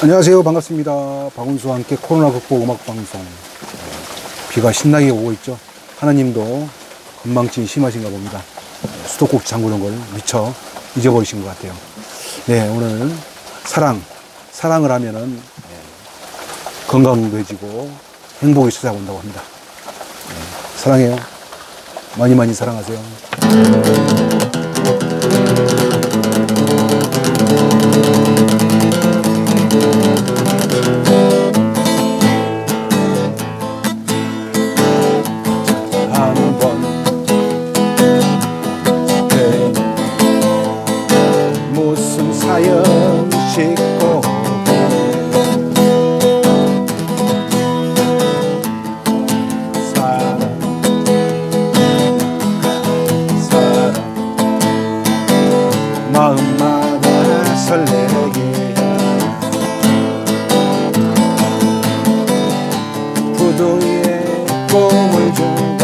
안녕하세요. 반갑습니다. 박운수와 함께 코로나 극복 음악 방송. 비가 신나게 오고 있죠. 하나님도 건망증이 심하신가 봅니다. 수도꼭 잠그는 걸 미처 잊어버리신 것 같아요. 네, 오늘 사랑, 사랑을 하면은 예, 건강도 해지고 행복이 찾아온다고 합니다. 네, 사랑해요. 많이 많이 사랑하세요. 사연 싣고. 사랑. 사랑. 마음마다 설레게. 부두 위에 꿈을 주고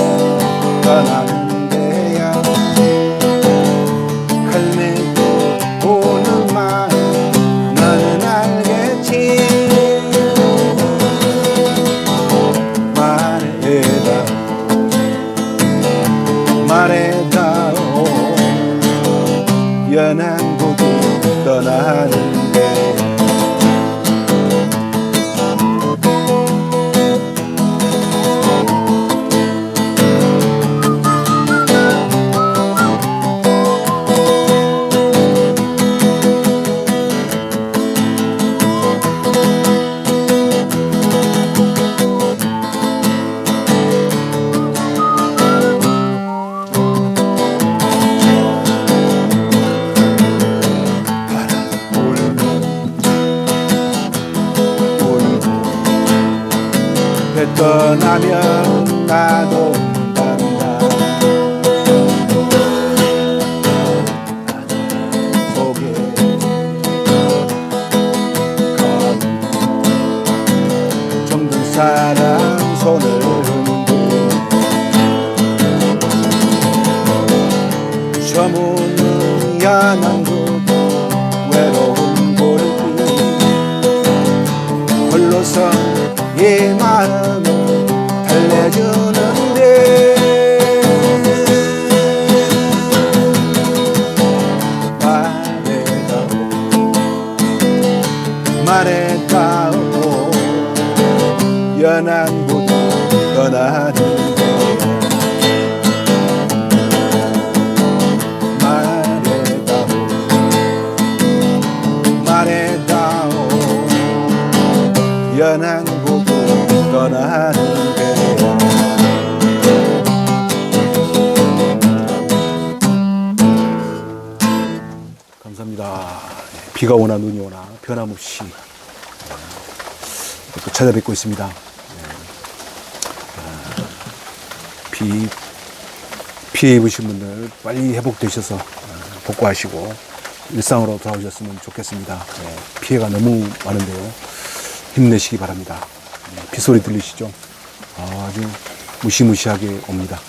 말 배 떠나면 나도 간다. 속에 가는 정든 사람 손을 저무는 야난 곳 이 마음을 달래주는데. 말해다오 연한 곳 떠나는 떠나는데 감사합니다. 네, 비가 오나 눈이 오나 변함없이 네, 또 찾아뵙고 있습니다. 네. 아, 비 피해 입으신 분들 빨리 회복되셔서 어, 복구하시고 일상으로 돌아오셨으면 좋겠습니다. 네, 피해가 너무 많은데요. 힘내시기 바랍니다. 네, 빗소리 들리시죠? 아주 무시무시하게 옵니다.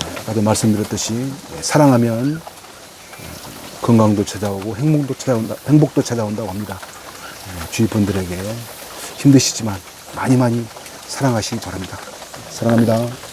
네, 아까도 말씀드렸듯이 네, 사랑하면 어, 건강도 찾아오고 행복도 찾아온다, 행복도 찾아온다고 합니다. 네, 주위 분들에게 힘드시지만 많이 많이 사랑하시기 바랍니다. 사랑합니다.